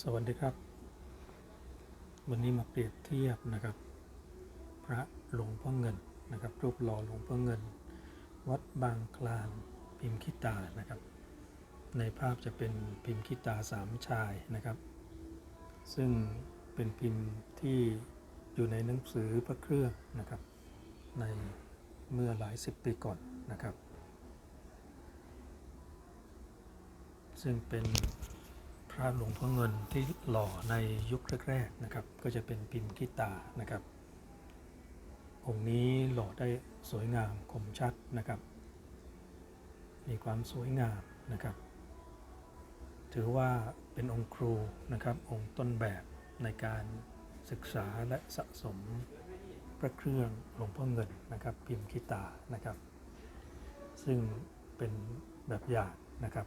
สวัสดีครับ วันนี้มาเปรียบเทียบนะครับ พระหลวงพ่อเงินนะครับ รูปหล่อหลวงพ่อเงิน วัดบางคลานพิมพ์ขิตานะครับ ในภาพจะเป็นพิมพ์ขิตาสามชายนะครับ ซึ่งเป็นพิมพ์ที่อยู่ในหนังสือพระเครื่องนะครับ ในเมื่อหลายสิบปีก่อนนะครับ ซึ่งเป็น พระหลวงพ่อเงินที่หล่อในยุคแรกๆนะครับ ก็จะเป็นพิมพ์กีตานะครับองค์นี้หล่อได้สวยงามคมชัดนะครับ มีความสวยงามนะครับ ถือว่าเป็นองค์ครูนะครับ องค์ต้นแบบในการศึกษาและสะสมพระเครื่องหลวงพ่อเงินนะครับ พิมพ์กีตานะครับ ซึ่งเป็นแบบอย่างนะครับ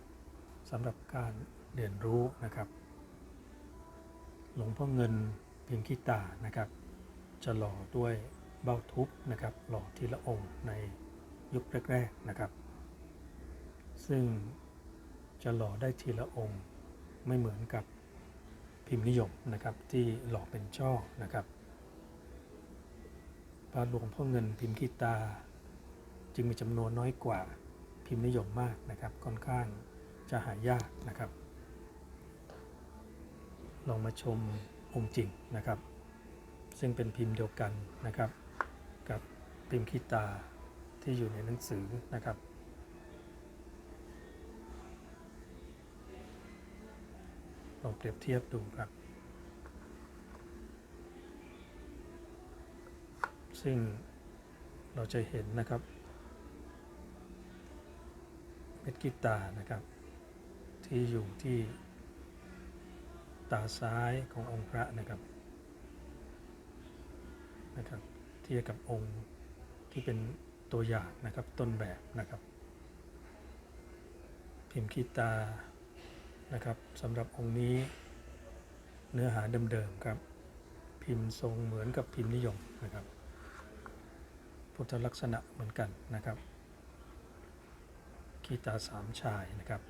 สำหรับการ เรียนรู้นะครับ หลวงพ่อเงินพิมพ์ขีตานะครับ จะหล่อด้วยเบ้าทุบนะครับ หล่อทีละองค์ในยุคแรกๆนะครับ ซึ่งจะหล่อได้ทีละองค์ไม่เหมือนกับพิมพ์นิยมนะครับที่หล่อเป็นช่อนะครับพระหลวงพ่อเงินพิมพ์ขีตา จึงมีจำนวนน้อยกว่าพิมพ์นิยมมากนะครับค่อนข้างจะหายากนะครับ ลองมาชมองค์จริงนะครับ ซึ่งเป็นพิมพ์เดียวกันนะครับ กับพิมพ์ขีตาที่อยู่ในหนังสือนะครับลองเปรียบเทียบดูครับ ซึ่งเราจะเห็นนะครับเม็ดกีตานะครับ ที่อยู่ที่ ตาซ้ายขององค์พระนะครับนะครับเทียบกับองค์ที่เป็นตัวอย่างนะครับต้นแบบนะครับ พิมพ์กีตานะครับสำหรับองค์นี้เนื้อหาเดิมๆครับ พิมพ์ทรงเหมือนกับพิมพ์นิยมนะครับ พุทธลักษณะเหมือนกันนะครับกีตาสามชายนะครับ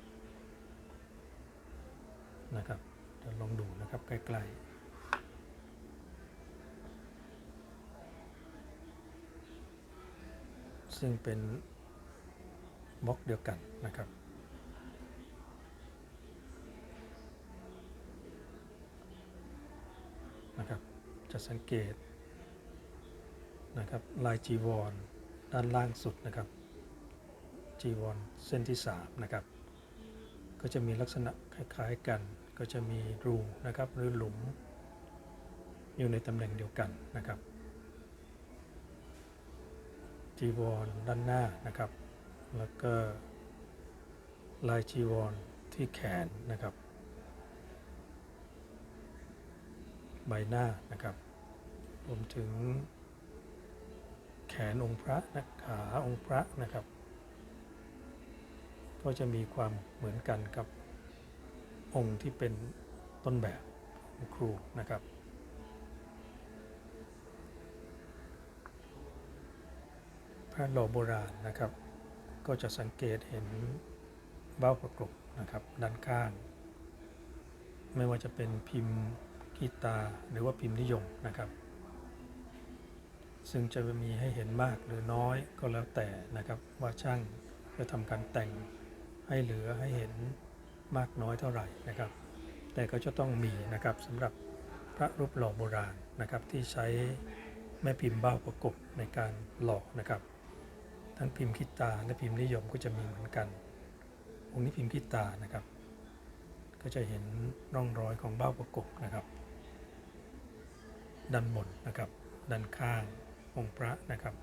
นะครับ ดี๋ยวลองดูนะครับใกล้ๆซึ่งเป็นบล็อกเดียวกันนะครับ นะครับ จะสังเกตนะครับลายจีวรด้านล่างสุดนะครับจีวรเส้นที่ 3 นะครับ ก็จะมีลักษณะคล้าย ๆกัน ก็จะมีรูนะครับหรือหลุม อยู่ในตำแหน่งเดียวกันนะครับ จีวรด้านหน้านะครับ แล้วก็ลายจีวรที่แขนนะครับ ใบหน้านะครับรวมถึงแขนองค์พระนะขาองค์พระนะครับ ก็จะมีความเหมือนกันกับ องค์ที่เป็นต้นแบบครูนะครับ พระหล่อโบราณนะครับ ก็จะสังเกตเห็นเบ้าประกบนะครับด้านข้าง ไม่ว่าจะเป็นพิมพ์กีตาร์หรือว่าพิมพ์นิยมนะครับ ซึ่งจะมีให้เห็นมากหรือน้อยก็แล้วแต่นะครับว่าช่างจะทำการแต่งให้เหลือให้เห็น มากน้อยเท่าไหร่นะครับ แต่ก็จะต้องมีนะครับสำหรับพระรูปหล่อโบราณนะครับที่ใช้แม่พิมพ์เบ้าประกบในการหล่อนะครับ ทั้งพิมพ์คิตาและพิมพ์นิยมก็จะมีเหมือนกัน องค์นี้พิมพ์คิตานะครับ ก็จะเห็นร่องรอยของเบ้าประกบนะครับ ด้านบนนะครับ ด้านข้างองค์พระนะครับ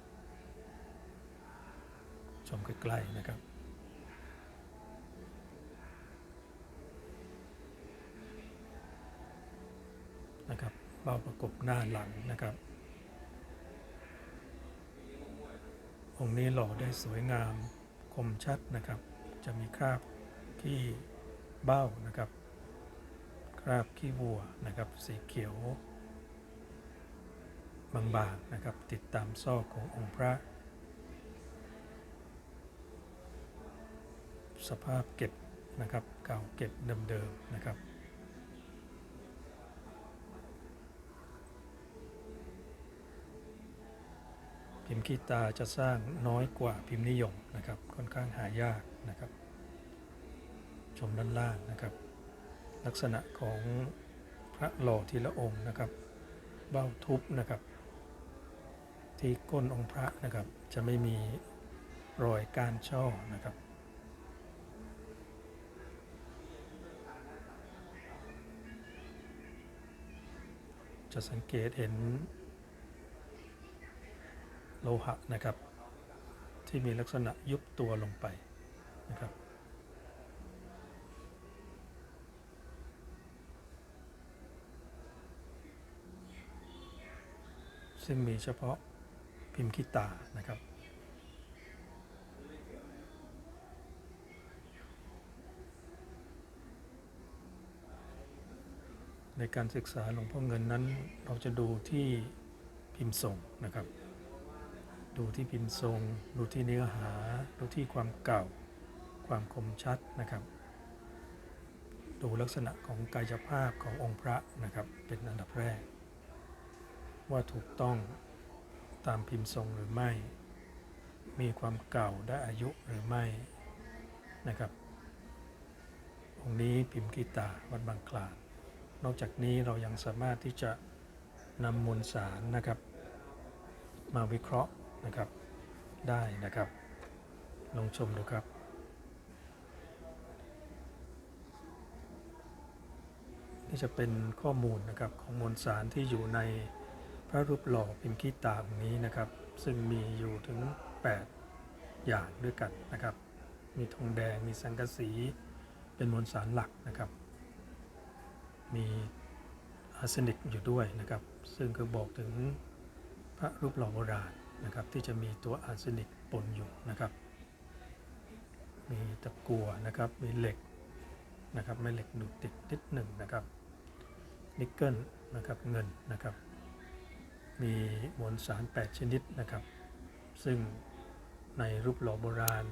ชมใกล้ๆนะครับนะครับ เบ้าประกบหน้าหลังนะครับ องค์นี้หล่อได้สวยงามคมชัดนะครับ จะมีคราบที่เบ้านะครับ คราบขี้วัวนะครับ สีเขียว บางๆนะครับ ติดตามซอกขององค์พระ สภาพเก็บนะครับ เก่าเก็บเดิมๆนะครับ พิมพ์ขี้ตาจะสร้างน้อยกว่าพิมพ์นิยมนะครับ ค่อนข้างหายากนะครับ ชมด้านล่างนะครับ ลักษณะของพระหล่อทีละองค์นะครับ เบ้าทุบนะครับ ที่ก้นองค์พระนะครับ จะไม่มีรอยการช่อนะครับจะสังเกตเห็น โลหะนะครับ ที่มีลักษณะยุบตัวลงไปนะครับซึ่งมีเฉพาะพิมพ์ขีตานะครับ ในการศึกษาหลวงพ่อเงินนั้นเราจะดูที่พิมพ์ทรงนะครับ ดูที่พิมพ์ทรง ดูที่เนื้อหา ดูที่ความเก่า ความคมชัดนะครับ ดูลักษณะของกายภาพขององค์พระนะครับ เป็นอันดับแรก ว่าถูกต้องตามพิมพ์ทรงหรือไม่ มีความเก่าได้อายุหรือไม่นะครับ องค์นี้พิมพ์กีตาวัดบางคลานนอกจากนี้เรายังสามารถที่จะนำมวลสารนะครับ มาวิเคราะห์ นะครับ ได้นะครับ ลองชมดูครับนี่จะเป็นข้อมูลนะครับของมวลสารที่อยู่ในพระรูปหล่อพิมพ์ขี้ตาองนี้นะครับ ซึ่งมีอยู่ถึง 8 อย่างด้วยกันนะครับ มีทองแดงมีสังกะสีเป็นมวลสารหลักนะครับ มีอาร์เซนิกอยู่ด้วยนะครับ ซึ่งก็บอกถึงพระรูปหล่อโบราณ นะครับที่จะมีตัวอาร์เซนิกปนอยู่นะครับ มีตะกั่วนะครับมีเหล็กนะครับไม่เหล็กดูดติดนิดหนึ่งนะครับนิกเกิลนะครับเงินนะครับ มีมวลสาร 8 ชนิดนะครับ ซึ่งในรูปหล่อโบราณ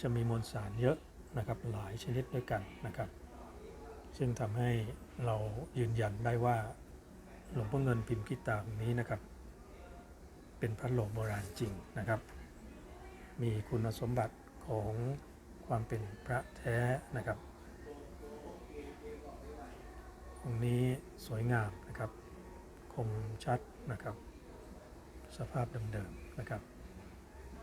จะมีมวลสารเยอะนะครับหลายชนิดด้วยกันนะครับ ซึ่งทำให้เรายืนยันได้ว่าหลวงพ่อเงินพิมพ์กิตาองค์นี้นะครับ เป็นพระโลโบราณจริงนะครับ มีคุณสมบัติของความเป็นพระแท้นะครับองค์นี้สวยงามนะครับ คมชัดนะครับ สภาพเดิมๆนะครับ